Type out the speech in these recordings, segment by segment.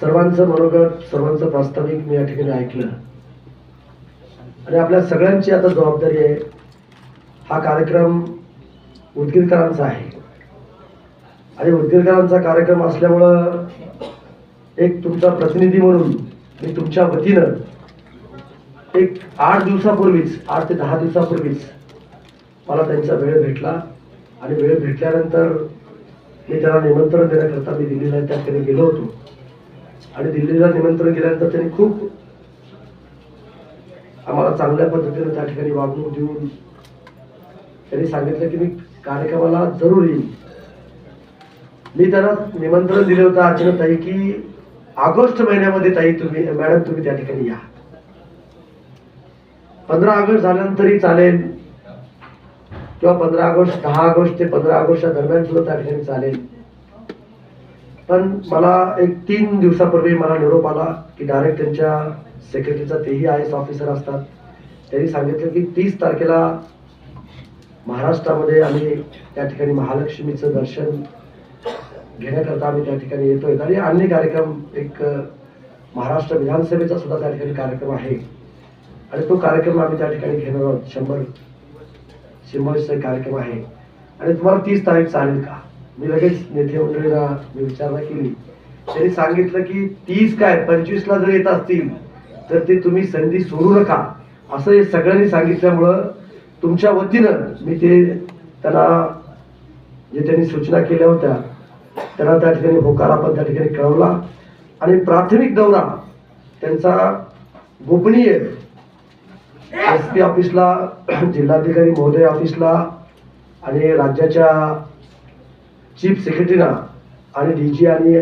सर्वांचं मनोगत सर्वांचं प्रास्ताविक मी या ठिकाणी ऐकलं. आणि आपल्या सगळ्यांची आता जबाबदारी आहे. हा कार्यक्रम उदगीरकरांचा आहे. आणि उदगीरकरांचा कार्यक्रम असल्यामुळं एक तुमचा प्रतिनिधी म्हणून मी तुमच्या वतीनं एक आठ दिवसापूर्वीच आठ ते दहा दिवसापूर्वीच मला त्यांचा वेळ भेटला. आणि वेळ भेटल्यानंतर मी त्याला निमंत्रण देण्याकरता मी दिल्लीला त्या ठिकाणी गेलो होतो. आणि दिल्लीला निमंत्रण केल्यानंतर त्यांनी खूप आम्हाला चांगल्या पद्धतीने त्या ठिकाणी वागणूक देऊन त्यांनी सांगितलं की मी कार्यक्रमाला जरूर येईन. मी त्यांना निमंत्रण दिलं होतं अचानक ताई की ऑगस्ट महिन्यामध्ये ताई तुम्ही मॅडम तुम्ही त्या ठिकाणी या. पंधरा ऑगस्ट झाल्यानंतरही चालेल. किंवा पंधरा ऑगस्ट दहा ऑगस्ट ते पंधरा ऑगस्टच्या दरम्यान सुद्धा त्या ठिकाणी चालेल. पण मला एक तीन दिवसापूर्वी मला निरोप आला की डायरेक्ट त्यांच्या सेक्रेटरीचा तेही आय एस ऑफिसर असतात. त्यांनी सांगितलं की तीस तारखेला महाराष्ट्रामध्ये आम्ही त्या ठिकाणी महालक्ष्मीचं दर्शन घेण्याकरता आम्ही त्या ठिकाणी येतोय. आणि अन्य कार्यक्रम एक महाराष्ट्र विधानसभेचा सुद्धा त्या ठिकाणी कार्यक्रम आहे. आणि तो कार्यक्रम आम्ही त्या ठिकाणी घेणार आहोत. शंभर शंभरचा कार्यक्रम आहे. आणि तुम्हाला तीस तारीख चालेल का? मी लगेच नेते मंडळीला मी विचारणा केली. त्यांनी सांगितलं की तीस काय पंचवीसला जर येत असतील तर ते तुम्ही संधी सोडू नका. असं हे सगळ्यांनी सांगितल्यामुळं तुमच्या वतीनं मी ते त्यांना जे त्यांनी सूचना केल्या होत्या त्यांना त्या ठिकाणी होकार आपण त्या ठिकाणी कळवला. आणि प्राथमिक दौरा त्यांचा गोपनीय एस पी ऑफिसला जिल्हाधिकारी महोदय ऑफिसला आणि राज्याच्या चीफ सेक्रेटरीला आणि डी जी आणि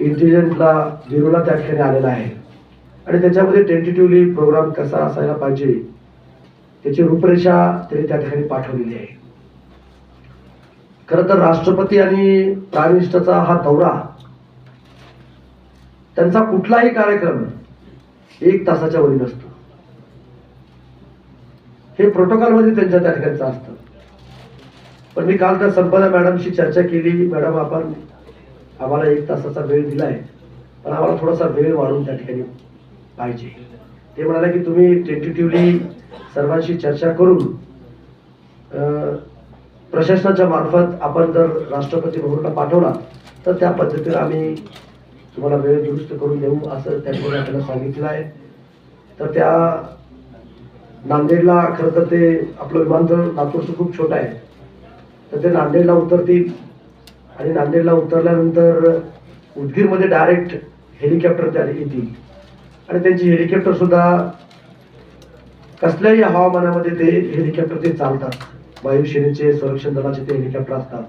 इंटेलिजन्सला झिरोला त्या ठिकाणी आलेला आहे. आणि त्याच्यामध्ये टेंटेटिव्हली प्रोग्राम कसा असायला पाहिजे त्याची रूपरेषा त्यांनी त्या ठिकाणी पाठवलेली आहे. खरं तर राष्ट्रपती आणि प्राईम मिनिस्टरचा हा दौरा त्यांचा कुठलाही कार्यक्रम एक तासाच्या वरी नसतो हे प्रोटोकॉलमध्ये त्यांच्या त्या ठिकाणचं असतं. पण मी काल त्या संपदा मॅडमशी चर्चा केली. मॅडम आपण आम्हाला एक तासाचा वेळ दिलाय पण आम्हाला थोडासा वेळ वाढून त्या ठिकाणी पाहिजे. ते म्हणाले की तुम्ही टेंटेटिव्हली सर्वांशी चर्चा करून प्रशासनाच्या मार्फत आपण जर राष्ट्रपती भवनला पाठवला तर त्या पद्धतीने आम्ही तुम्हाला वेळ दुरुस्त करून देऊ असं त्यांनी आपल्याला सांगितलं आहे. तर त्या नांदेडला खरं तर ते आपलं विमानतळ नागपूरचं खूप छोटं आहे. तर ते नांदेडला उतरतील. आणि नांदेडला उतरल्यानंतर उदगीरमध्ये डायरेक्ट हेलिकॉप्टर त्या येतील. आणि त्यांची हेलिकॉप्टर सुद्धा कसल्याही हवामानामध्ये ते हेलिकॉप्टर ते चालतात. वायुसेनेचे संरक्षण दलाचे ते हेलिकॉप्टर असतात.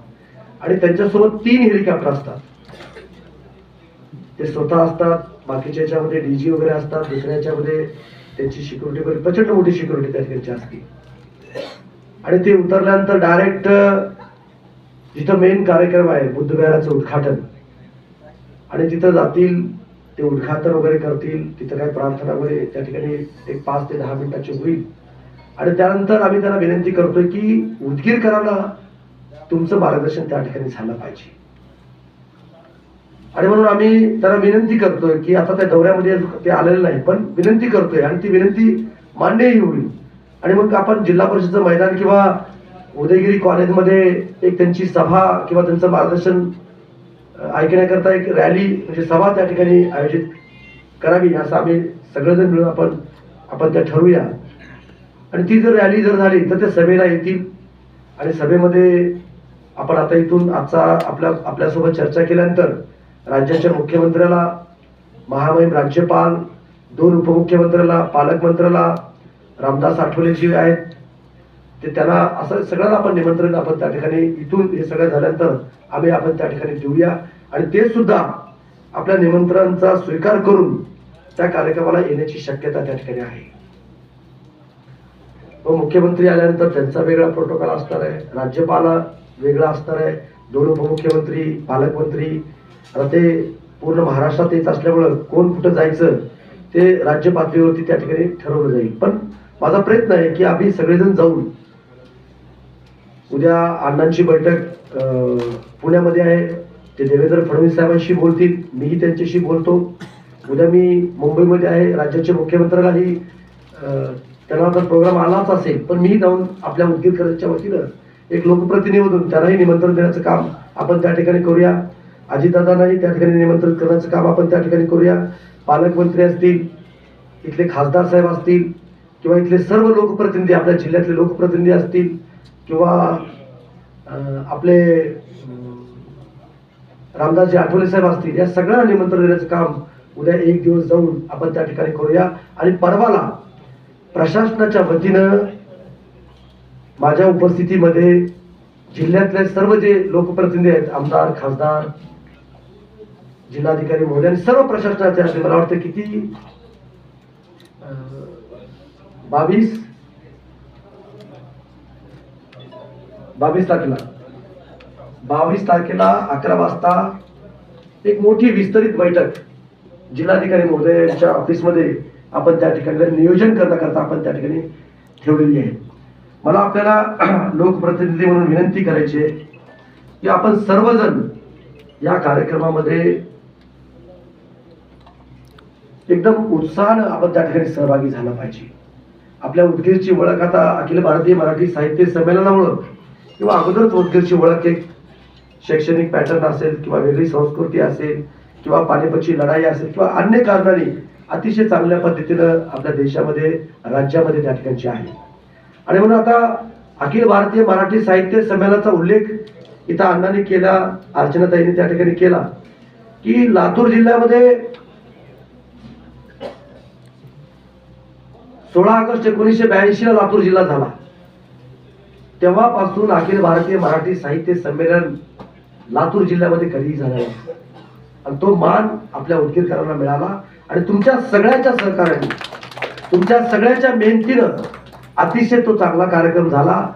आणि त्यांच्यासोबत तीन हेलिकॉप्टर असतात. ते स्वतः असतात बाकीच्या याच्यामध्ये डीजी वगैरे असतात दुसऱ्या याच्यामध्ये त्यांची सिक्युरिटी वगैरे प्रचंड मोठी सिक्युरिटी त्या ठिकाणची असते. आणि ते उतरल्यानंतर डायरेक्ट जिथं मेन कार्यक्रम आहे बुद्धविहाराचं उद्घाटन. आणि तिथं जातील ते उद्घाटन वगैरे करतील तिथं काही प्रार्थना वगैरे त्या ठिकाणी एक पाच ते दहा मिनिटाची होईल. आणि त्यानंतर आम्ही त्यांना विनंती करतोय की उदगीरकरांना तुमचं मार्गदर्शन त्या ठिकाणी झालं पाहिजे. आणि म्हणून आम्ही त्यांना विनंती करतोय की आता त्या दौऱ्यामध्ये ते आलेले नाही पण विनंती करतोय. आणि ती विनंती मान्यही होईल. आणि मग आपण जिल्हा परिषदचं मैदान किंवा उदयगिरी कॉलेजमध्ये एक त्यांची सभा किंवा त्यांचं मार्गदर्शन ऐकण्याकरता एक रॅली म्हणजे सभा त्या ठिकाणी आयोजित करावी. असं आम्ही सगळेजण मिळून आपण आपण त्या ठरवूया. आणि ती जर रॅली जर झाली तर त्या सभेला येतील. आणि सभेमध्ये आपण आता इथून आजचा आपल्या आपल्यासोबत चर्चा केल्यानंतर राज्याच्या मुख्यमंत्र्याला महामहिम राज्यपाल दोन उपमुख्यमंत्र्याला पालकमंत्र्याला रामदास आठवले जे आहेत ते त्यांना असं सगळ्यांना आपण निमंत्रण आपण त्या ठिकाणी इथून हे सगळं झाल्यानंतर आम्ही आपण त्या ठिकाणी देऊया. आणि ते सुद्धा आपल्या निमंत्रणाचा स्वीकार करून त्या कार्यक्रमाला येण्याची शक्यता त्या ठिकाणी आहे. व मुख्यमंत्री आल्यानंतर त्यांचा वेगळा प्रोटोकॉल असणार आहे. राज्यपाला वेगळा असणार आहे. दोन उपमुख्यमंत्री पालकमंत्री. आता ते पूर्ण महाराष्ट्रात येत असल्यामुळं कोण कुठं जायचं ते राज्य पातळीवरती त्या ठिकाणी ठरवलं जाईल. पण माझा प्रयत्न आहे की आम्ही सगळेजण जाऊन उद्या अण्णांची बैठक पुण्यामध्ये आहे. ते देवेंद्र फडणवीस साहेबांशी बोलतील. मीही त्यांच्याशी बोलतो. उद्या मी मुंबईमध्ये आहे. राज्याचे मुख्यमंत्र्यालाही त्यांना तर प्रोग्राम आलाच असेल पण मीही जाऊन आपल्या उद्योगकरांच्या वतीनं एक लोकप्रतिनिधीमधून त्यांनाही निमंत्रण देण्याचं काम आपण त्या ठिकाणी करूया. अजितदादांनाही त्या ठिकाणी निमंत्रित करण्याचं काम आपण त्या ठिकाणी करूया. पालकमंत्री असतील इथले खासदार साहेब असतील किंवा इथले सर्व लोकप्रतिनिधी आपल्या जिल्ह्यातले लोकप्रतिनिधी असतील किंवा आपले रामदास रामदासजी आठवले साहेब असतील या सगळ्यांना निमंत्रण देण्याचं काम उद्या एक दिवस जाऊन आपण त्या ठिकाणी करूया. आणि परवाला प्रशासनाच्या वतीनं माझ्या उपस्थितीमध्ये जिल्ह्यातले सर्व जे लोकप्रतिनिधी आहेत आमदार खासदार जिल्हाधिकारी महोदय आणि सर्व प्रशासनाचे असे मला वाटतं किती बावीस. बावीस तारखेला. बावीस तारखेला अकरा वाजता एक मोठी विस्तरित बैठक जिल्हाधिकारी महोदयांच्या ऑफिसमध्ये आपण त्या ठिकाणी नियोजन करण्याकरता आपण त्या ठिकाणी ठेवलेली आहे. मला आपल्याला लोकप्रतिनिधी म्हणून विनंती करायची आहे की आपण सर्वजण या कार्यक्रमामध्ये एकदम उत्साहानं आपण त्या ठिकाणी सहभागी झाला पाहिजे. आपल्या उदगीरची ओळख आता अखिल भारतीय मराठी साहित्य संमेलनामुळं किंवा अगोदरच उदगीरची ओळख एक शैक्षणिक पॅटर्न असेल किंवा वेगळी संस्कृती असेल किंवा पानिपतची लढाई असेल किंवा अन्य कारणाने अतिशय चांगल्या पद्धतीनं आपल्या देशामध्ये राज्यामध्ये त्या ठिकाणची आहे. आणि म्हणून आता अखिल भारतीय मराठी साहित्य संमेलनाचा उल्लेख इथं अण्णांनी केला अर्चनाताईंनी त्या ठिकाणी केला की लातूर जिल्ह्यामध्ये सोळा ऑगस्ट एकोणीसशे ब्याऐंशी लातूर जिल्हा झाला. तेव्हापासून अखिल भारतीय मराठी साहित्य संमेलन लातूर जिल्ह्यामध्ये कधीही झाला नाही. आणि तो मान आपल्या उदगीरकरांना मिळाला. आणि तुमच्या सगळ्याच्या सहकार्याने तुमच्या सगळ्याच्या मेहनतीनं अतिशय तो चांगला कार्यक्रम झाला.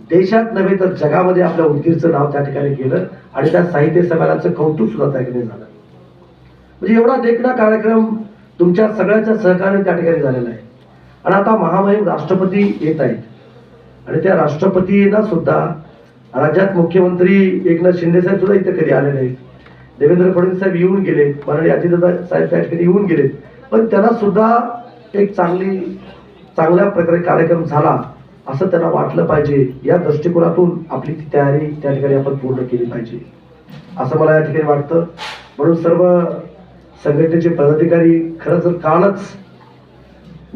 देशात नव्हे तर जगामध्ये आपल्या उदगीरचं नाव त्या ठिकाणी गेलं. आणि त्या साहित्य संमेलनाचं कौतुक सुद्धा त्या ठिकाणी झालं. म्हणजे एवढा देखणा कार्यक्रम तुमच्या सगळ्याच्या सहकार्याने त्या ठिकाणी झालेला आहे. आणि आता महामहिम राष्ट्रपती येत आहेत. आणि त्या राष्ट्रपतींना सुद्धा राज्यात मुख्यमंत्री एकनाथ शिंदे साहेब सुद्धा इथे कधी आले नाहीत. देवेंद्र फडणवीस साहेब येऊन गेले माननीय अजितदादा साहेब त्या ठिकाणी येऊन गेलेत. पण त्यांना सुद्धा एक चांगली चांगल्या प्रकारे कार्यक्रम झाला असं त्यांना वाटलं पाहिजे. या दृष्टिकोनातून आपली ती तयारी त्या ठिकाणी आपण पूर्ण केली पाहिजे. असं मला या ठिकाणी वाटतं. म्हणून सर्व संघटनेचे पदाधिकारी खरं तर कालच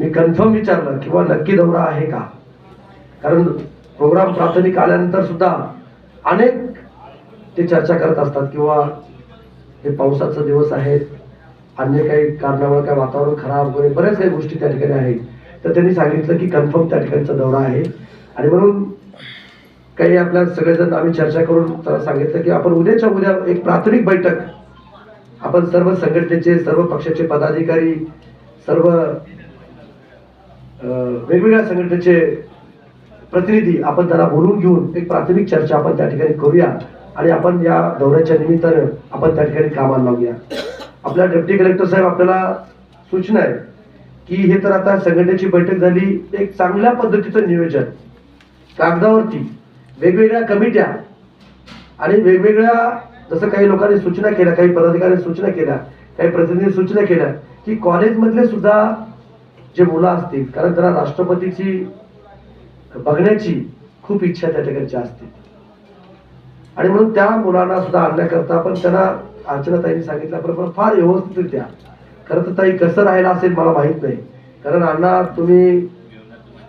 मी कन्फर्म विचारलं किंवा नक्की दौरा आहे का? कारण प्रोग्राम प्राथमिक आल्यानंतर सुद्धा अनेक ते चर्चा करत असतात किंवा हे पावसाचे दिवस आहेत अन्य काही कारणामुळे काय वातावरण खराब वगैरे बऱ्याच काही गोष्टी त्या ठिकाणी आहेत. तर त्यांनी सांगितलं की कन्फर्म त्या ठिकाणचा दौरा आहे. आणि म्हणून काही आपल्या सगळेजण आम्ही चर्चा करून सांगितलं की आपण उद्याच्या उद्या एक प्राथमिक बैठक आपण सर्व संघटनेचे सर्व पक्षाचे पदाधिकारी सर्व वेगवेगळ्या संघटनेचे प्रतिनिधी आपण त्यांना बोलून घेऊन एक प्राथमिक चर्चा आपण त्या ठिकाणी करूया आणि आपण या दौऱ्याच्या निमित्तानं आपण त्या ठिकाणी कामाला लावूया. आपल्या डेप्टी कलेक्टर साहेब आपल्याला सूचना आहे की हे तर आता संघटनेची बैठक झाली एक चांगल्या पद्धतीचं नियोजन. कागदावरती वेगवेगळ्या कमिट्या आणि वेगवेगळ्या जसं काही लोकांनी सूचना केल्या काही पदाधिकाऱ्यांनी सूचना केल्या काही प्रतिनिधी सूचना केल्या की कॉलेजमधले सुद्धा जे मुलं असतील कारण त्यांना राष्ट्रपतीची बघण्याची खूप इच्छा त्या ठिकाणची असते आणि म्हणून त्या मुलांना सुद्धा आणण्याकरता पण त्यांना अर्चनाताईंनी सांगितल्याप्रमाणे फार व्यवस्थितरित्या खरं तर ताई कसं राहिलं असेल मला माहीत नाही. कारण अण्णा तुम्ही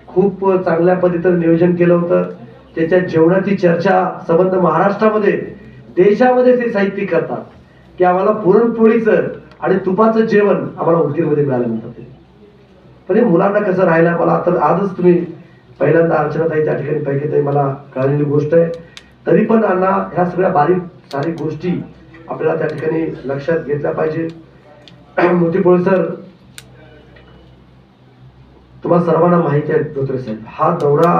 खूप चांगल्या पद्धतीनं नियोजन केलं होतं. त्याच्या जेवणाची चर्चा संबंध महाराष्ट्रामध्ये देशामध्ये ते साहित्यिक करतात. की आम्हाला पुरणपोळीचं आणि तुपाचं जेवण आम्हाला उदगीरमध्ये मिळालं म्हणतात ते. पण हे मुलांना कसं राहिलं मला तर आजच तुम्ही पहिल्यांदा अर्चनाताई त्या ठिकाणी पैकी ताई मला कळलेली गोष्ट आहे. तरी पण अण्णा ह्या सगळ्या बारीक सारीक गोष्टी आपल्याला त्या ठिकाणी लक्षात घेतल्या पाहिजे. मोतीपोळे सर तुम्हाला सर्वांना माहिती आहे धोत्रे साहेब हा दौरा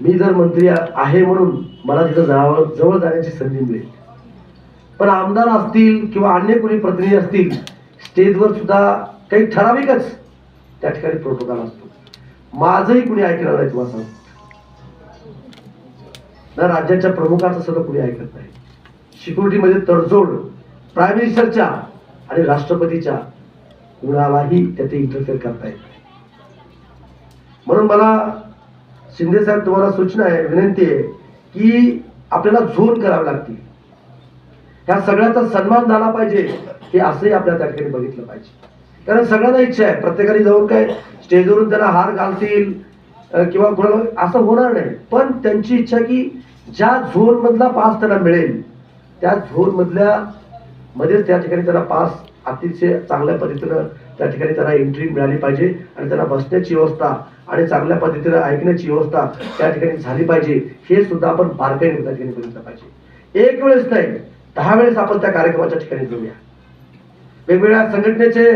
मी जर मंत्री आहे म्हणून मला तिथं जवळ जवळ जाण्याची संधी मिळेल. पण आमदार असतील किंवा अन्य कोणी प्रतिनिधी असतील स्टेजवर सुद्धा काही ठराविकच त्या ठिकाणी प्रोटोकॉल असतो. माझंही कुणी ऐकणार नाही तुम्हाला ना राज्याच्या प्रमुखाचं सगळं कुणी ऐकत नाही. सिक्युरिटीमध्ये तडजोड प्राईम मिनिस्टरच्या आणि राष्ट्रपतीच्या कुणालाही त्याचे इंटरफेअर करता येत नाही. म्हणून मला शिंदे साहेब तुम्हाला सूचना आहे विनंती आहे की आपल्याला झोन करावं लागतील. ह्या सगळ्याचा सन्मान झाला पाहिजे हे असंही आपल्या त्या ठिकाणी बघितलं पाहिजे. कारण सगळ्यांना इच्छा आहे. प्रत्येकाने जाऊन काय स्टेजवरून त्यांना हार घालतील किंवा कुणाला असं होणार नाही. पण त्यांची इच्छा की ज्या झोनमधला पास त्यांना मिळेल त्या झोनमधल्या मध्येच त्या ठिकाणी त्यांना पास अतिशय चांगल्या पद्धतीनं त्या ठिकाणी त्यांना एंट्री मिळाली पाहिजे आणि त्यांना बसण्याची व्यवस्था आणि चांगल्या पद्धतीनं ऐकण्याची व्यवस्था त्या ठिकाणी झाली पाहिजे. हे सुद्धा आपण बारकाईने त्या ठिकाणी बघितलं पाहिजे. एक वेळेस नाही दहा वेळेस आपण त्या कार्यक्रमाच्या ठिकाणी जाऊया. वेगवेगळ्या संघटनेचे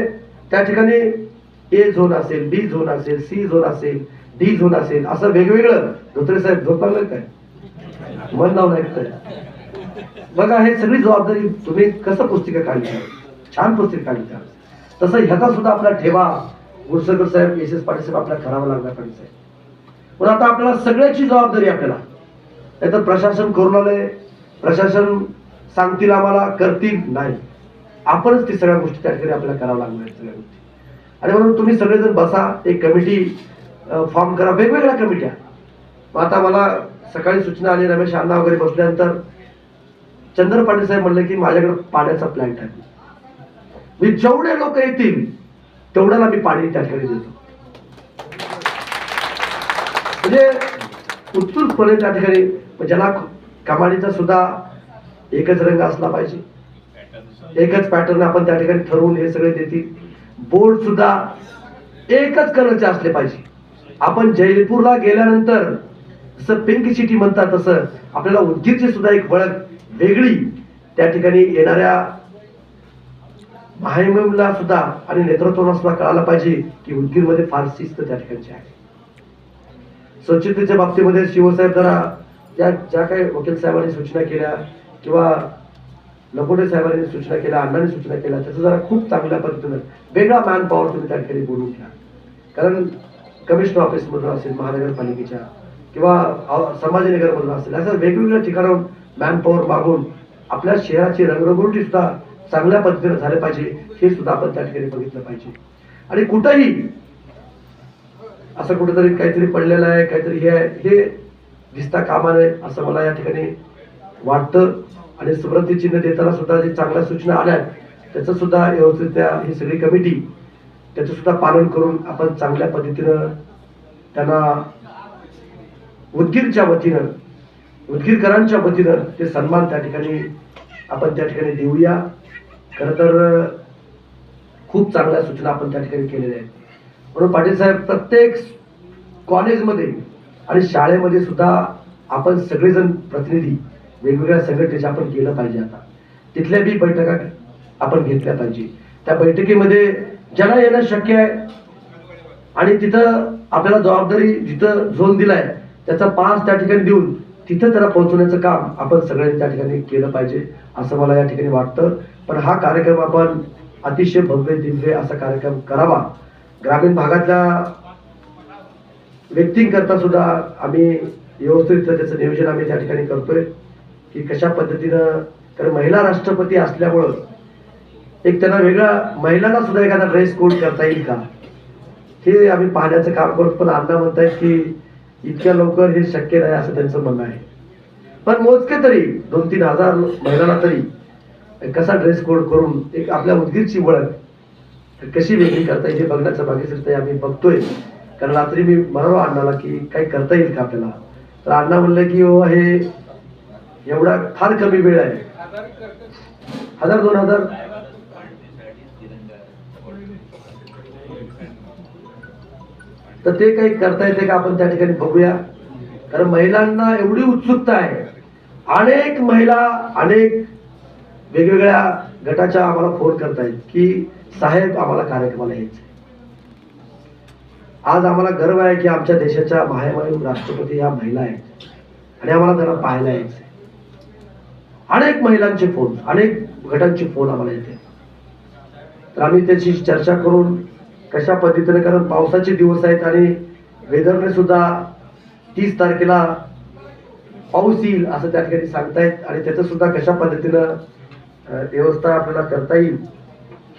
त्या ठिकाणी ए झोन असेल बी झोन असेल सी झोन असेल डी झोन असेल असं वेगवेगळं. धोत्रे साहेब झोप लागलं काय? मन लावून ऐकतंय. बघा हे सगळी जबाबदारी तुम्ही कसं पुस्तिका काढली? आहे? छान पुस्तिका काढली आहे. तसं ह्याचा सुद्धा आपला ठेवा. गुरसरकर साहेब एस एस पाटील साहेब आपल्याला करावा लागला पाटील साहेब. पण आता आपल्याला सगळ्याची जबाबदारी आपल्याला. नाहीतर प्रशासन करून आलंय. प्रशासन सांगतील आम्हाला करतील नाही. आपणच ती सगळ्या गोष्टी त्या ठिकाणी आपल्याला करावं लागणार आहेत सगळ्या गोष्टी. आणि म्हणून तुम्ही सगळेजण बसा एक कमिटी फॉर्म करा वेगवेगळ्या कमिट्या. मग आता मला सकाळी सूचना आली रमेश अण्णा वगैरे बसल्यानंतर चंद्र पाटील साहेब म्हणले की माझ्याकडे पाण्याचा प्लॅन्ट आहे. मी जेवढे लोक येतील तेवढ्याला मी पाणी त्या ठिकाणी देतो. म्हणजे उत्सुकपणे त्या ठिकाणी मग ज्याला कमाडीचा सुद्धा एकच रंग असला पाहिजे. एकच पॅटर्न आपण त्या ठिकाणी ठरवून हे सगळे देतील. बोर्ड सुद्धा एकच कलरचे असले पाहिजे. आपण जयपूरला गेल्यानंतर जसं पिंक सिटी म्हणतात तसं आपल्याला उदगीरची सुद्धा एक ओळख वेगळी त्या ठिकाणी येणाऱ्या महामेमला सुद्धा आणि नेतृत्वाला सुद्धा कळायला पाहिजे की उदगीरमध्ये फार शिस्त त्या ठिकाणची आहे. स्वच्छतेच्या बाबतीमध्ये शिवसाहेब जरा ज्या ज्या काही वकील साहेबांनी सूचना केल्या किंवा लकोटे साहेबांनी सूचना केल्या अण्णांनी सूचना केल्या त्याचं जरा खूप चांगल्या पद्धतीनं वेगळा मॅन पॉवर तुम्ही त्या ठिकाणी बोलून घ्या. कारण कमिशनर ऑफिसमधून असेल महानगरपालिकेच्या किंवा अ- संभाजीनगरमधून असेल असं वेगवेगळ्या ठिकाणाहून मॅन पॉवर मागून आपल्या शहराची रंगरंगोटी सुद्धा चांगल्या पद्धतीनं झाले पाहिजे हे सुद्धा आपण त्या ठिकाणी बघितलं पाहिजे. आणि कुठंही असं कुठेतरी काहीतरी पडलेलं आहे काहीतरी हे आहे हे दिसता कामा नये असं मला या ठिकाणी वाटतं. आणि स्मृती चिन्ह देताना सुद्धा जे चांगल्या सूचना आल्या आहेत, त्याचं सुद्धा व्यवस्थित त्या ही सगळी कमिटी त्याचं सुद्धा पालन करून आपण चांगल्या पद्धतीनं त्यांना उदगीरच्या वतीनं उदगीरकरांच्या वतीनं ते सन्मान त्या ठिकाणी आपण त्या ठिकाणी देऊया. खरं तर खूप चांगल्या सूचना आपण त्या ठिकाणी केलेल्या आहेत. म्हणून पाटील साहेब प्रत्येक कॉलेजमध्ये आणि शाळेमध्ये सुद्धा आपण सगळेजण प्रतिनिधी वेगवेगळ्या संघटनेचे आपण केलं पाहिजे आता. तिथल्या बी बैठका आपण घेतल्या पाहिजे. त्या बैठकीमध्ये ज्याला येणं शक्य आहे आणि तिथं आपल्याला जबाबदारी जिथं झोन दिलाय त्याचा पास त्या ठिकाणी देऊन तिथं त्याला पोहोचवण्याचं काम आपण सगळ्यांनी त्या ठिकाणी केलं पाहिजे असं मला या ठिकाणी वाटतं. पण हा कार्यक्रम आपण अतिशय भव्य दिव्य असा कार्यक्रम करावा. ग्रामीण भागातल्या व्यक्तींकरता सुद्धा आम्ही व्यवस्थित त्याचं नियोजन आम्ही त्या ठिकाणी करतोय. की कशा पद्धतीनं कारण महिला राष्ट्रपती असल्यामुळं एक त्यांना वेगळा महिलांना सुद्धा एखादा ड्रेस कोड करता येईल का? हे आम्ही पाहण्याचं काम करतो पण अण्णा म्हणतायत की इतक्या लवकर हे शक्य नाही असं त्यांचं म्हणणं आहे. पण मोजके तरी दोन तीन हजार महिलांना तरी कसा ड्रेस कोड करून एक आपल्या उदगीरची ओळख कशी वेगळी करता येईल हे बघण्याचं बाकी आम्ही बघतोय. कारण रात्री मी म्हणालो अण्णाला की काही करता येईल का आपल्याला? तर अण्णा म्हणलं की हो हे एवढा फार कमी वेळ आहे. हजार दोन हजार. तर ते काही करता येते का आपण त्या ठिकाणी बघूया. कारण महिलांना एवढी उत्सुकता आहे. अनेक महिला अनेक वेगवेगळ्या गटाच्या आम्हाला फोन करतायत की साहेब आम्हाला कार्यक्रमाला यायचं आज आम्हाला गर्व आहे की आमच्या देशाच्या महामायू राष्ट्रपती ह्या महिला आहेत. आणि आम्हाला त्यांना पाहायला यायचं अनेक महिलांचे फोन अनेक गटांचे फोन आम्हाला येते. तर आम्ही त्याची चर्चा करून कशा पद्धतीने कारण पावसाचे दिवस आहेत आणि वेदरने सुद्धा तीस तारखेला पाऊस येईल असं त्या ठिकाणी सांगतायत आणि त्याचं सुद्धा कशा पद्धतीनं व्यवस्था आपल्याला करता येईल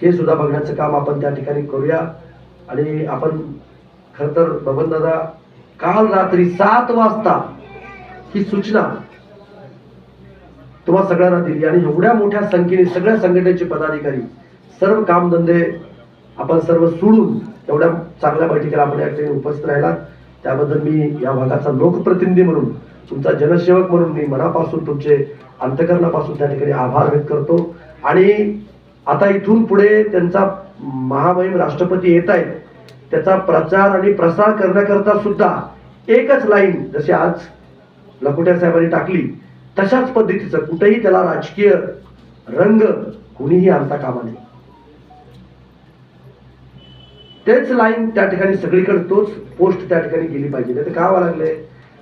हे सुद्धा बघण्याचं काम आपण त्या ठिकाणी करूया. आणि आपण खरं तर बबन दादा काल रात्री सात वाजता ही सूचना तुम्हा सगळ्यांना दिली. आणि एवढ्या मोठ्या संख्येने सगळ्या संघटनेचे पदाधिकारी सर्व कामधंदे आपण सर्व सोडून एवढ्या चांगल्या बैठकीला आपण या ठिकाणी उपस्थित राहिला त्याबद्दल मी या भागाचा लोकप्रतिनिधी म्हणून तुमचा जनसेवक म्हणून मी मनापासून तुमचे अंतकरणापासून त्या ठिकाणी आभार व्यक्त करतो. आणि आता इथून पुढे त्यांचा महामहिम राष्ट्रपती येत आहेत त्याचा प्रचार आणि प्रसार करण्याकरता सुद्धा एकच लाईन जशी आज लखोट्या साहेबांनी टाकली तशाच पद्धतीचं कुठेही त्याला राजकीय रंग कुणीही आणता कामा नये. तेच लाईन त्या ठिकाणी सगळीकडे तोच पोस्ट त्या ठिकाणी गेली पाहिजे. नाही तर का व्हावं लागले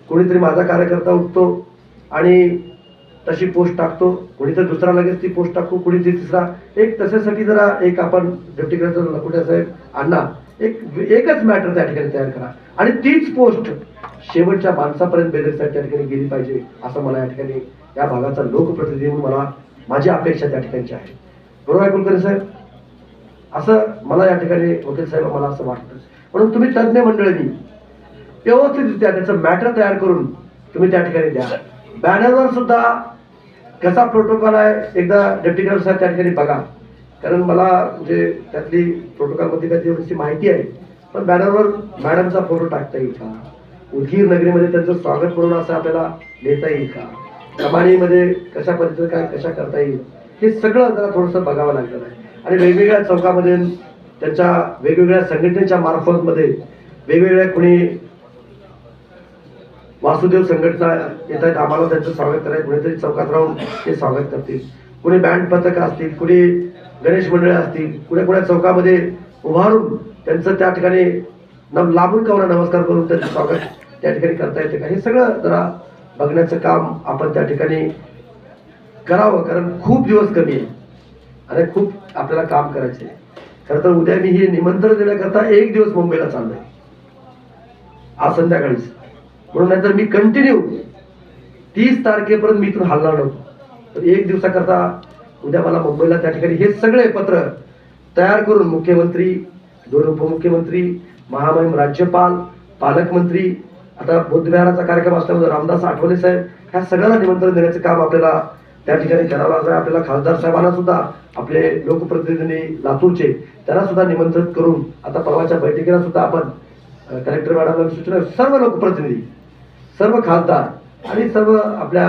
कोणीतरी माझा कार्यकर्ता उठतो आणि तशी पोस्ट टाकतो. कोणीतरी दुसरा लगेच ती पोस्ट टाकतो. कोणीतरी तिसरा. एक तशासाठी जरा एक आपण डेप्टी कलेक्टर लकुट्या साहेब अण्णा एक एकच मॅटर त्या ठिकाणी तयार करा. आणि तीच पोस्ट शेवटच्या माणसापर्यंत बेदरसाहेब त्या ठिकाणी गेली पाहिजे असं मला या ठिकाणी या भागाचा लोकप्रतिनिधी म्हणून मला माझी अपेक्षा त्या ठिकाणची आहे. बरोबर आहे कुलकर्णी साहेब? असं मला या ठिकाणी वकील साहेब मला असं वाटतं. म्हणून तुम्ही तज्ज्ञ मंडळींनी व्यवस्थितरित्या त्याचं मॅटर तयार करून तुम्ही त्या ठिकाणी द्या. बॅनरवर सुद्धा कसा प्रोटोकॉल आहे एकदा डेप्टी कलेक्टर साहेब त्या ठिकाणी बघा. कारण मला म्हणजे त्यातली प्रोटोकॉलमध्ये काही एवढीशी माहिती आहे. पण बॅनरवर मॅडमचा फोटो टाकता येईल का? उदगीर नगरीमध्ये त्यांचं स्वागत करून असं आपल्याला लिहिता येईल का? कमानीमध्ये कशा पद्धतीने काय कशा करता येईल? हे सगळं जरा थोडंसं बघावं लागलं आहे. आणि वेगवेगळ्या चौकामध्ये त्यांच्या वेगवेगळ्या संघटनेच्या मार्फत मध्ये वेगवेगळ्या कुणी वासुदेव संघटना येत आहेत आम्हाला त्यांचं स्वागत करायचं कुणीतरी चौकात राहून ते स्वागत करतील. कुणी बँड पथकं असतील कुणी गणेश मंडळे असतील कुण्या कुण्या चौकामध्ये उभारून त्यांचं त्या ठिकाणी नम लांबून कवरा नमस्कार करून त्यांचं स्वागत त्या ठिकाणी करता येते का? हे सगळं जरा बघण्याचं काम आपण त्या ठिकाणी करावं कारण खूप दिवस कमी आहे आणि खूप आपल्याला काम करायचे आहे. खरं तर उद्या मी हे निमंत्रण देण्याकरता एक दिवस मुंबईला चाललोय. आज संध्याकाळीच. म्हणून नाहीतर मी कंटिन्यू तीस तारखेपर्यंत मी इथून हलणार नव्हतो. तर एक दिवसाकरता उद्या मला मुंबईला त्या ठिकाणी हे सगळे पत्र तयार करून मुख्यमंत्री दोन उपमुख्यमंत्री महामहिम राज्यपाल पालकमंत्री आता बुद्धविहाराचा कार्यक्रम असल्यामुळे रामदास आठवले साहेब ह्या सगळ्यांना निमंत्रण देण्याचं काम आपल्याला त्या ठिकाणी करावं लागलं आहे. आपल्याला खासदार साहेबांना सुद्धा आपले लोकप्रतिनिधी लातूरचे त्यांना सुद्धा निमंत्रित करून आता परवाच्या बैठकीला सुद्धा आपण कलेक्टर मॅडमला सूचना सर्व लोकप्रतिनिधी सर्व खासदार आणि सर्व आपल्या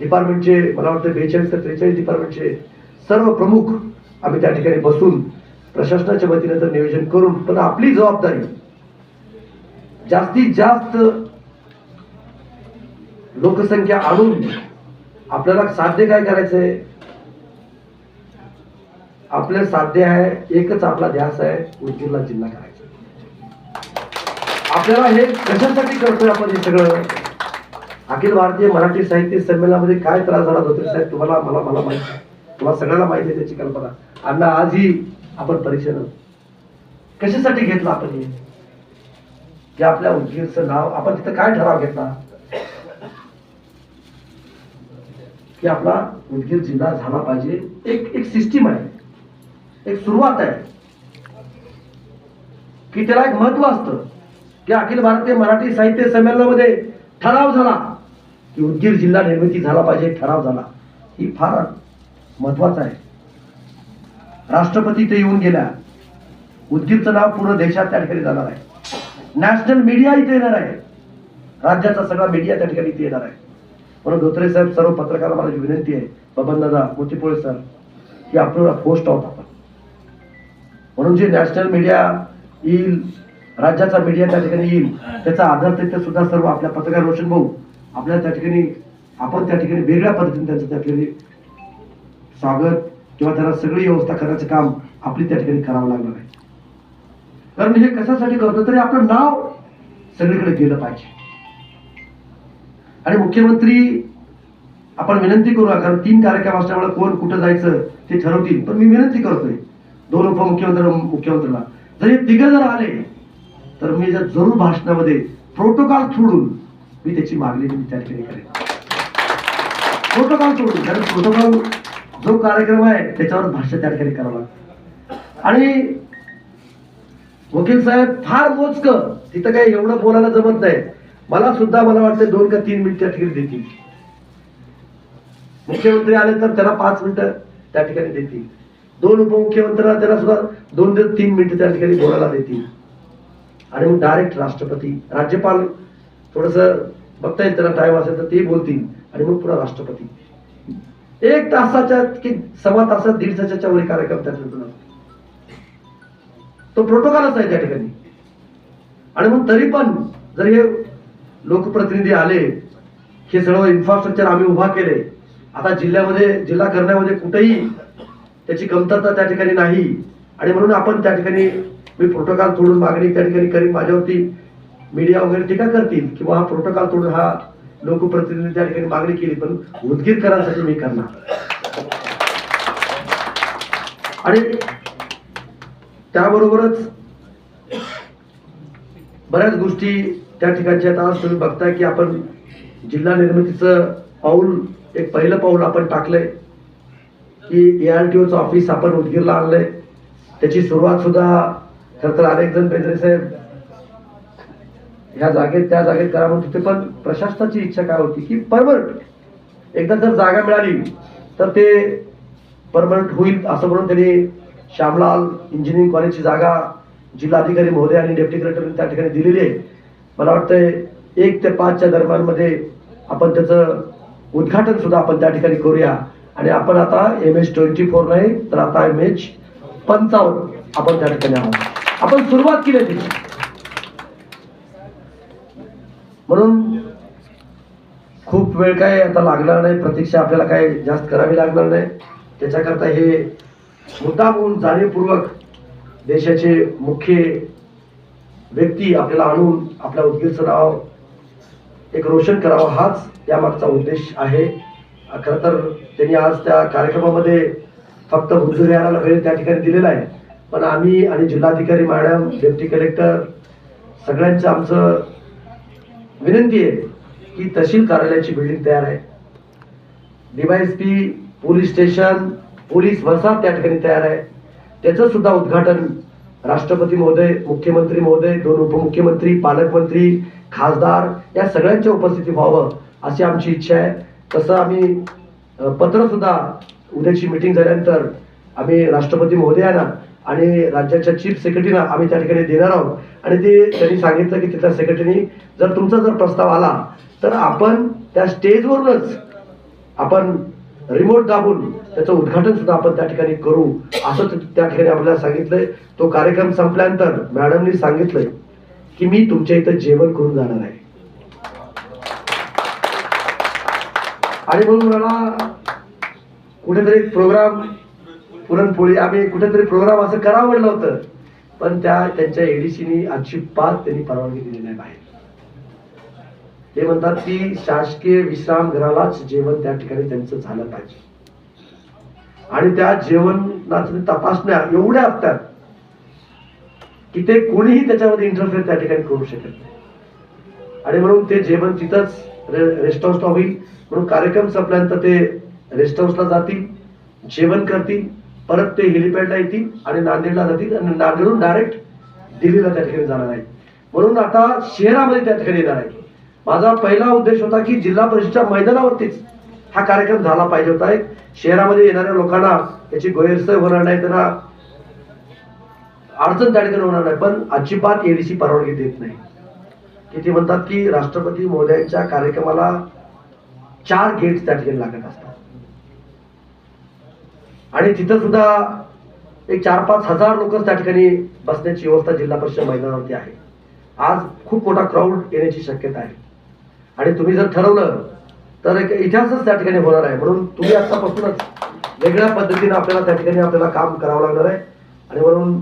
डिपार्टमेंटचे मला वाटतं बेचाळीस ते त्रेचाळीस डिपार्टमेंटचे सर्व प्रमुख आम्ही त्या ठिकाणी बसून प्रशासनाच्या वतीने तर नियोजन करून पण आपली जबाबदारी जास्तीत जास्त लोकसंख्या आणून आपल्याला साध्य काय करायचंय? आपलं साध्य आहे एकच आपला ध्यास आहे उदगीरला जिल्हा करायचा. आपल्याला हे कशासाठी करतोय आपण हे सगळं? अखिल भारतीय मराठी साहित्य संमेलनामध्ये काय त्रास झाला धोत्रे साहेब? तुम्हाला मला मला माहिती आहे. तुम्हाला सगळ्यांना माहिती आहे त्याची कल्पना. अण्णा आजही आपण परीक्षेनं कशासाठी घेतलं आपण हे? की आपल्या उदगीरचं नाव आपण तिथं काय ठराव घेतला? की आपला उदगीर जिल्हा झाला पाहिजे. एक एक सिस्टीम आहे. एक सुरुवात आहे. की त्याला एक महत्त्व असतं. की अखिल भारतीय मराठी साहित्य संमेलनामध्ये ठराव झाला. की उदगीर जिल्हा निर्मिती झाला पाहिजे ठराव झाला. ही फार महत्वाचं आहे. राष्ट्रपती ते येऊन गेल्या. उदगीरचं नाव पूर्ण देशात त्या ठिकाणी जाणार आहे. नॅशनल मीडिया इथे येणार आहे. राज्याचा सगळा मीडिया त्या ठिकाणी इथे येणार आहे. म्हणून धोत्रे साहेब सर्व पत्रकारांना माझी विनंती आहे बबन दादा मोतीपोळे सर की आपल्याला पोस्ट आहोत आपण. म्हणून जे नॅशनल मीडिया येईल राज्याचा मीडिया त्या ठिकाणी येईल त्याचा आधार तिथे सुद्धा सर्व आपल्या पत्रकार रोशन भाऊ आपल्या त्या ठिकाणी आपण त्या ठिकाणी वेगळ्या पद्धतीने त्यांचं त्या ठिकाणी स्वागत किंवा त्यांना सगळी व्यवस्था करण्याचं काम आपली त्या ठिकाणी करावं लागणार आहे. कारण हे कशासाठी करतो? तरी आपलं नाव सगळीकडे गेलं पाहिजे. आणि मुख्यमंत्री आपण विनंती करूया कारण तीन कार्यक्रम असल्यामुळे कोण कुठं जायचं ते ठरवतील. पण मी विनंती करतोय दोन उपमुख्यमंत्री मुख्यमंत्र्यांना. जर हे तिघं जर आले तर मी जर जरूर भाषणामध्ये प्रोटोकॉल सोडून मी त्याची मागणी मी त्या ठिकाणी करेन. प्रोटोकॉल सोडून कारण प्रोटोकॉल जो कार्यक्रम आहे त्याच्यावर भाष्य त्या ठिकाणी करावं लागतं. आणि वकील साहेब फार मोजक. तिथं काही एवढं बोलायला जमत नाही. मला सुद्धा मला वाटतं दोन का तीन मिनिट त्या ठिकाणी देतील. मुख्यमंत्री आले तर त्याला पाच मिनिटं त्या ठिकाणी देतील. दोन उपमुख्यमंत्र्यांना त्याला सुद्धा दोन ते तीन मिनिटं त्या ठिकाणी बोलायला देतील. आणि मग डायरेक्ट राष्ट्रपती राज्यपाल थोडस बघता येईल त्याला टाइम असेल तर ते बोलतील. आणि मग पुन्हा राष्ट्रपती. एक तासाच्या की सव्वा तासात दीड तासाच्या वरील कार्यक्रम त्यातून तो प्रोटोकॉलच आहे त्या ठिकाणी. आणि मग तरी पण जर हे लोकप्रतिनिधी आले हे सगळं इन्फ्रास्ट्रक्चर आम्ही उभा केले आता जिल्ह्यामध्ये जिल्हा करण्यामध्ये कुठेही त्याची कमतरता त्या ठिकाणी नाही. आणि म्हणून आपण त्या ठिकाणी मी प्रोटोकॉल तोडून मागणी त्या ठिकाणी करीन माझ्यावरती मीडिया वगैरे टीका करतील किंवा हा प्रोटोकॉल तोडून हा लोकप्रतिनिधी त्या ठिकाणी मागणी केली पण उदगीरकरांसाठी मी करणार. आणि त्याबरोबरच बऱ्याच गोष्टी त्या ठिकाणच्या आता आज तुम्ही बघताय की आपण जिल्हा निर्मितीचं पाऊल एक पहिलं पाऊल आपण टाकलंय की ए आर टी ओचं ऑफिस आपण उदगीरला आणलंय. त्याची सुरुवात सुद्धा खरं तर अनेक जण बेंद्रे साहेब ह्या जागेत त्या जागेत करा म्हणून तिथे पण प्रशासनाची इच्छा काय होती की परमनंट एकदा जर जागा मिळाली तर ते परमनंट होईल असं म्हणून त्यांनी श्यामलाल इंजिनिअरिंग कॉलेजची जागा जिल्हाधिकारी महोदय आणि डेप्टी कलेक्टरने त्या ठिकाणी दिलेली आहे. मला वाटतंय एक ते पाचच्या दरम्यानमध्ये आपण त्याचं उद्घाटन सुद्धा आपण त्या ठिकाणी करूया. आणि आपण आता एम एच ट्वेंटी फोर नाही तर आता एम एच पंचावन्न आपण त्या ठिकाणी आहोत. आपण सुरुवात केली आहे म्हणून खूप वेळ काय आता लागणार नाही प्रतीक्षा आपल्याला काय जास्त करावी लागणार नाही. त्याच्याकरता हे मुद्दामून जाणीवपूर्वक देशाचे मुख्य व्यक्ती आपल्याला आणून आपल्या उदगीरचं नाव एक रोशन करावं हाच यामागचा उद्देश आहे. खरं तर त्यांनी आज त्या कार्यक्रमामध्ये फक्त बुद्धविहाराला वेळ त्या ठिकाणी दिलेला आहे. पण आम्ही आणि जिल्हाधिकारी मॅडम डेप्टी कलेक्टर सगळ्यांचं आमचं विनंती आहे की तहसील कार्यालयाची बिल्डिंग तयार आहे. डीवायएसपी पोलीस स्टेशन पोलीस वसाहत त्या ठिकाणी तयार आहे. त्याचं सुद्धा उद्घाटन राष्ट्रपती महोदय मुख्यमंत्री महोदय दोन उपमुख्यमंत्री पालकमंत्री खासदार या सगळ्यांच्या उपस्थिती व्हावं अशी आमची इच्छा आहे. तसं आम्ही पत्रसुद्धा उद्याची मीटिंग झाल्यानंतर आम्ही राष्ट्रपती महोदयांना आणि राज्याच्या चीफ सेक्रेटरीना आम्ही त्या ठिकाणी देणार आहोत. आणि ते त्यांनी सांगितलं की तिथल्या सेक्रेटरीनी जर तुमचा जर प्रस्ताव आला तर आपण त्या स्टेजवरूनच आपण रिमोट दाबून त्याचं उद्घाटन सुद्धा आपण त्या ठिकाणी करू. असं त्या ठिकाणी आपल्याला सांगितलंय. तो कार्यक्रम संपल्यानंतर मॅडमनी सांगितलंय की मी तुमच्या इथं जेवण करून जाणार आहे. आणि म्हणून मला कुठेतरी प्रोग्राम पुरणपोळी आम्ही कुठेतरी प्रोग्राम असं करावं म्हणलं होतं. पण त्या त्यांच्या एडीसीनी अजिबात त्यांनी परवानगी दिली नाही बाहेर. ते म्हणतात की शासकीय विश्रामगृहालाच जेवण त्या ठिकाणी त्यांचं झालं पाहिजे. आणि त्या जेवणाचं तपासण्या एवढ्या असतात की ते कोणीही त्याच्यामध्ये इंटरफेअर त्या ठिकाणी करू शकत नाही. आणि म्हणून ते जेवण तिथंच रेस्ट हाऊसला होईल. म्हणून कार्यक्रम संपल्यानंतर ते रेस्ट हाऊसला जातील जेवण करतील परत ते हेलिपॅडला येतील आणि नांदेडला जातील आणि नांदेडून डायरेक्ट दिल्लीला त्या ठिकाणी जाणार आहे म्हणून आता शहरामध्ये त्या ठिकाणी येणार आहे माझा पहिला उद्देश होता की जिल्हा परिषदच्या मैदानावरतीच हा कार्यक्रम झाला पाहिजे होता. एक शहरामध्ये येणाऱ्या लोकांना त्याची गैरसोय होणार नाही त्यांना अडचण त्या ठिकाणी होणार नाही. पण अजिबात एडीसी परवानगी देत नाही. की ते म्हणतात की राष्ट्रपती महोदयांच्या कार्यक्रमाला चार गेट्स त्या ठिकाणी लागत असतात. आणि तिथं सुद्धा एक चार पाच हजार लोक त्या ठिकाणी बसण्याची व्यवस्था जिल्हा परिषद मैदानावरती आहे. आज खूप मोठा क्राऊड येण्याची शक्यता आहे. आणि तुम्ही जर ठरवलं तर एक इतिहासच त्या ठिकाणी होणार आहे. म्हणून तुम्ही आतापासूनच वेगळ्या पद्धतीने आपल्याला त्या ठिकाणी आपल्याला काम करावं लागणार आहे. आणि म्हणून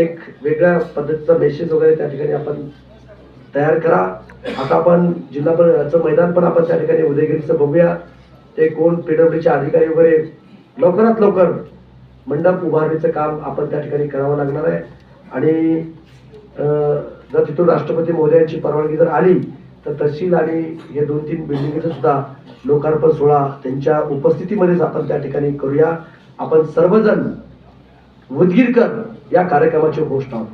एक वेगळ्या पद्धतीचा मेसेज वगैरे त्या ठिकाणी आपण तयार करा. आता आपण जिल्हा परिषदचं मैदान पण आपण त्या ठिकाणी उदयगिरीचं बघूया. ते कोण पीडब्ल्यूचे अधिकारी वगैरे लवकरात लवकर मंडप उभारणीचं काम आपण त्या ठिकाणी करावं लागणार आहे. आणि जर तिथून राष्ट्रपती महोदयांची परवानगी जर आली तर तहसील आणि हे दोन तीन बिल्डिंगचं सुद्धा लोकार्पण सोहळा त्यांच्या उपस्थितीमध्येच आपण त्या ठिकाणी करूया. आपण सर्वजण उदगीरकर या कार्यक्रमाचे होस्ट आहोत.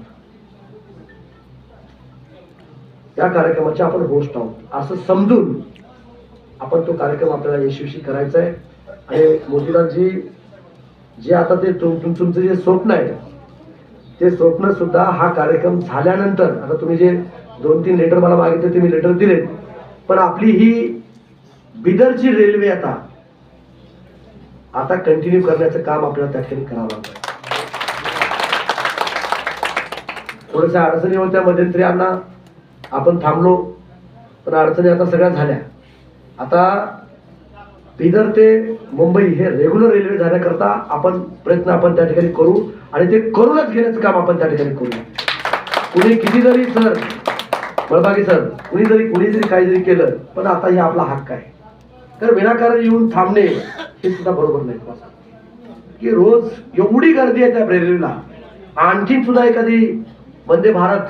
या कार्यक्रमाचे आपण होस्ट आहोत. असं समजून आपण तो कार्यक्रम आपल्याला यशस्वी करायचा आहे. आणि मोतीलालजी जे आता ते तुम तुम- तुमचं जे स्वप्न आहे ते स्वप्न सुद्धा हा कार्यक्रम झाल्यानंतर आता तुम्ही जे दोन तीन लेटर मला मागितले ते मी लेटर दिले पण आपली ही बिदरची रेल्वे आता आता कंटिन्यू करण्याचं काम आपल्याला त्या ठिकाणी करावं लागतं थोड्याशा अडचणी होत्या मध्यंतरी अण्णा आपण थांबलो पण अडचणी आता सगळ्या झाल्या. आता बिदर ते मुंबई हे रेग्युलर रेल्वे जाण्याकरता आपण प्रयत्न आपण त्या ठिकाणी करू आणि ते करूनच घेण्याचं काम आपण त्या ठिकाणी करू कुणी किती जरी सर फळबागी सर कुणी जरी कुणी जरी काही जरी केलं पण आता हे आपला हक्क आहे. तर विनाकारण येऊन थांबणे हे सुद्धा बरोबर नाही की? रोज एवढी गर्दी आहे त्या रेल्वेला आणखीन सुद्धा एखादी वंदे भारत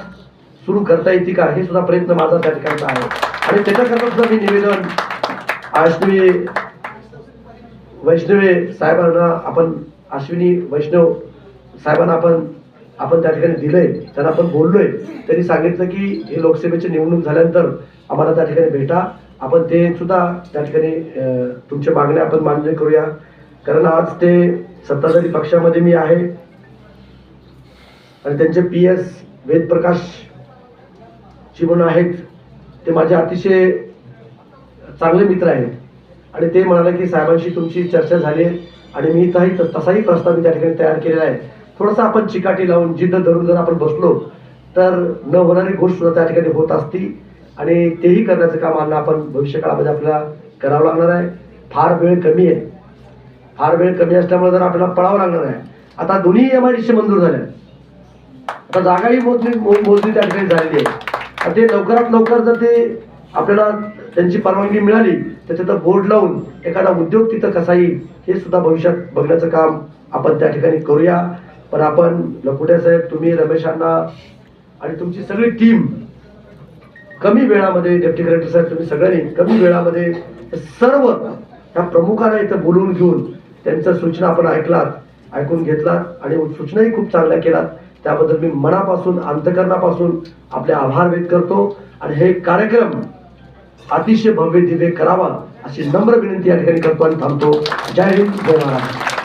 सुरू करता येते का? हे सुद्धा प्रयत्न माझा त्या ठिकाणचा आहे. आणि त्याच्याकरता सुद्धा मी निवेदन अश्विनी वैष्णवे साहेबांना आपण अश्विनी वैष्णव साहेबांना आपण आपण त्या ठिकाणी दिलंय त्यांना आपण बोललोय. त्यांनी सांगितलं की हे लोकसभेची निवडणूक झाल्यानंतर आम्हाला त्या ठिकाणी भेटा. आपण ते सुद्धा त्या ठिकाणी तुमच्या मागण्या आपण मान्य करूया. कारण आज ते सत्ताधारी पक्षामध्ये मी आहे. आणि त्यांचे पी एस वेदप्रकाश जी म्हणून आहेत ते माझे अतिशय चांगले मित्र आहेत. आणि ते म्हणाले की साहेबांशी तुमची चर्चा झाली आहे. आणि मी तसाही तसाही प्रस्ताव मी त्या ठिकाणी तयार केलेला आहे. थोडंसं आपण चिकाटी लावून जिद्द धरून जर आपण बसलो तर न होणारी गोष्ट सुद्धा त्या ठिकाणी होत असती. आणि तेही करण्याचं काम आणणं आपण भविष्य काळामध्ये आपल्याला करावं लागणार आहे. फार वेळ कमी आहे. फार वेळ कमी असल्यामुळे जर आपल्याला पळावं लागणार आहे. आता दोन्ही एम आय डी मंजूर झाल्या आता जागाही मोजणी मोजणी त्या ठिकाणी झालेली आहे. ते लवकरात लवकर जर ते आपल्याला त्यांची परवानगी मिळाली तर तिथं बोर्ड लावून एखादा उद्योग तिथं कसा येईल हे सुद्धा भविष्यात बघण्याचं काम आपण त्या ठिकाणी करूया. पण आपण लकुट्या साहेब तुम्ही रमेशांना आणि तुमची सगळी टीम कमी वेळामध्ये डेप्टी कलेक्टर साहेब तुम्ही सगळ्यांनी कमी वेळामध्ये सर्व त्या प्रमुखांना इथं बोलून घेऊन त्यांच्या सूचना आपण ऐकलात ऐकून घेतलात आणि सूचनाही खूप चांगल्या केलात. त्याबद्दल मी मनापासून अंतकरणापासून आपले आभार व्यक्त करतो आणि हे कार्यक्रम अतिशय भव्य दिव्य करावा अशी नम्र विनंती या ठिकाणी करतो आणि थांबतो. जय हिंद जय महाराष्ट्र.